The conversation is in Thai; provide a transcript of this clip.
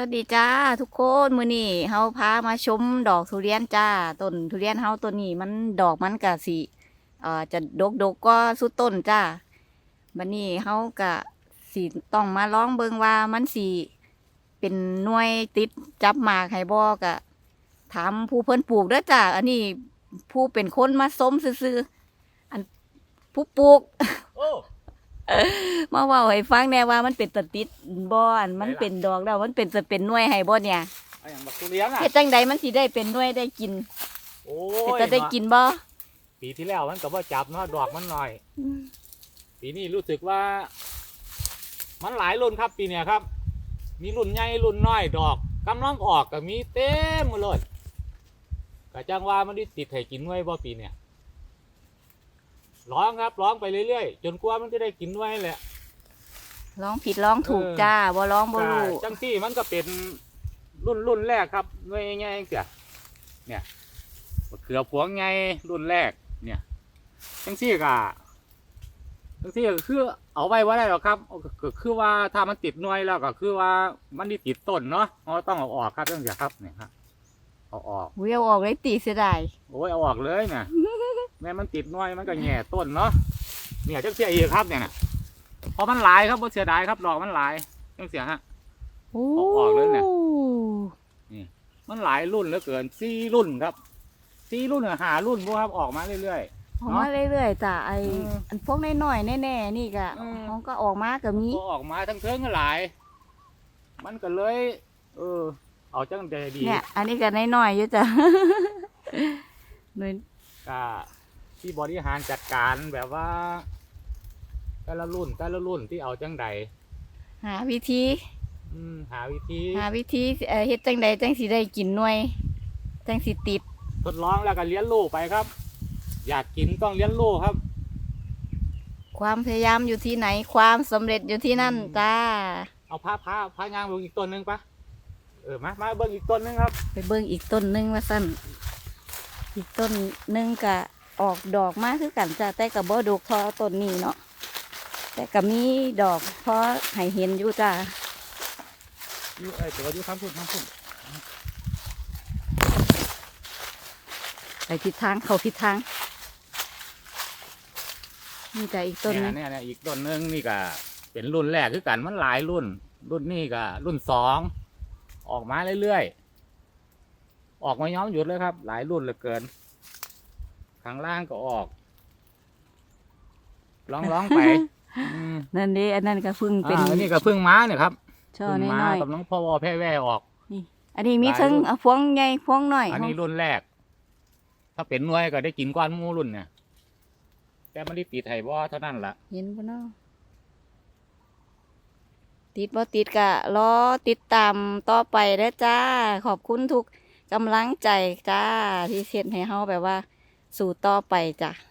วัสดีจ้าทุกคนมือนี้เฮาพามาชมดอกทุเรียนจ้าต้นทุเรียนเฮาต้นนี้มันดอกมันก็สิเอ่อจะดกดกก็สุดต้นจ้าบัดนี้เฮาก็สิต้องมาลองเบิงว่ามันสิเป็นหน่วยติดจับหมากให้บ่ก็ถามผู้เพิ่นปลูกเด้อจ้าอันนี้ผู้เป็นคนมาส้มซื่อๆอันผู้ปลูก มาเว่าให้ฟังแน่ว่ามันเป็นตะติดบ่อันมันไหนล่ะเป็นดอกแล้วมันเป็นจะเป็นหน่วยให้บ่เนี่ยไอ้อย่างบักทุเรียนอะเฮ็ดจังใดมันสิได้เป็นหน่วยได้กินโอ้เฮ็ดยจะได้กินบ่ปีที่แล้วมันก็บ่จับเนาะดอกมันหน่อย ปีนี้รู้สึกว่า มันหลายรุ่นครับ ปีเนี้ยครับ มีรุ่นใหญ่รุ่นน้อยดอกกำลังออกก็มีเต็มหมดเลยก็จังว่ามันได้ติดให้กินไว้บ่ปีเนี้ย ร้องครับ ร้องไปเรื่อยๆ จนกว่ามันจะได้กินไว้แหละ ร้องผิดร้องถูกเออ จ้าบ่ร้องบ่ก็รู้ จังที่มันก็เป็นรุ่นรุ่นแรกครับหน่วยใหญ่ๆเสียเนี่ยมะเขือพวงไงรุ่นแรก เนี่ยจังที่ก็จังที่ก็คือเอาไว้ว่าได้หรอกครับก็ก็คือว่าถ้ามันติดหน่วยแล้วก็คือว่ามันได้ติดต้นเนาะเราต้องเอาออกครับจังที่ครับเนี่ยครับเอาออกเวียวออกเลยตีเสียดายโอ้ยเอาออกเลยเนี่ย แม่มันติดหน่วยมันก็แง่ต้นเนาะเนี่ยจังเสียอีกครับเนี่ยนะเพราะมันหลายครับบ่เสียดายครับดอกมันหลายจังเสียฮะ โอ้เอาออกเลยเนี่ยมันหลายรุ่นเหลือเกินสี่รุ่นครับสี่รุ่นหรือหารุ่นพวกครับออกมาเรื่อย ออกมาเรื่อยๆจ้าไอเอออัอันพวกน้อยๆแน่ๆนี่ก็เออเขาก็ออกมาก็มีๆก็ออกมาทั้งเทิงก็หลาย มันก็เลย เออ เอาจังใดดีเนี่ย อันนี้ก็น้อยๆอยู่จ้ะหน่วย ก็ ที่บริหารจัดการแบบว่า แต่ละรุ่นแต่ละรุ่นที่เอาจังใดหาวิธี อืมหาวิธี หาวิธีเอ่อเฮ็ดจังใดจังสิได้กินหน่วย จังสิติด ทดลองแล้วก็เลี้ยงลูกไปครับ อยากกินต้องเลี้ยงลูกครับ ความพยายามอยู่ที่ไหนความสำเร็จอยู่ที่นั่นอืม จ้า เอาผ้าผ้าผ้ายางลงอีกต้นหนึงปะเออมามาเบิ่งอีกต้นหนึงครับ ไปเบิ่งอีกต้นหนึงว่าสั้นอีกต้นหนึงก็ ออกดอกมาคือกันจ้าแต่กับบ่ดกเทอต้นนี้เนาะแต่ก็มีดอกพอให้เห็นอยู่จ้าอยู่เอ้ยตัวอยู่ข้างพุ่นข้างพุ่นไปทิศทางเขาทิศทางนี่จ้ะอีกต้นหนึงเนี่ยเนี่ยอีกต้นหนึงนี่ก็เป็นรุ่นแรกคือกันมันหลายรุ่น รุ่นนี้ก็รุ่นสองออกมาเรื่อยๆออกมาย้อมหยุดเลยครับ หลายรุ่นเหลือเกิน ข้างล่างก็ออกร้องร้องๆไปอืมนั่นเด้อันนั้นก็เพึ่งเป็นอ่าอันนี้ก็เพึ่งม้าเนี่ยครับช่อเพึ่งม้าน้อยกับน้องพ่อวอแพ่แว่ออก ๆอันนี้มีหลายทั้งรุ่นอะพวงใหญ่พวงน้อย อันนี้รุ่นแรก ถ้าเป็นหน่วยก็ได้กินก้อนหมูรุ่นเนี่ยแต่มันได้ติดไห้บ่เท่านั้นล่ะเห็นปะเนาะติดบ่ติดกะรอติดตามต่อไปเด้อจ้า ขอบคุณทุกกำลังใจจ้า ที่เช็ดให้เฮาแบบว่า สู่ต่อไปจ้ะ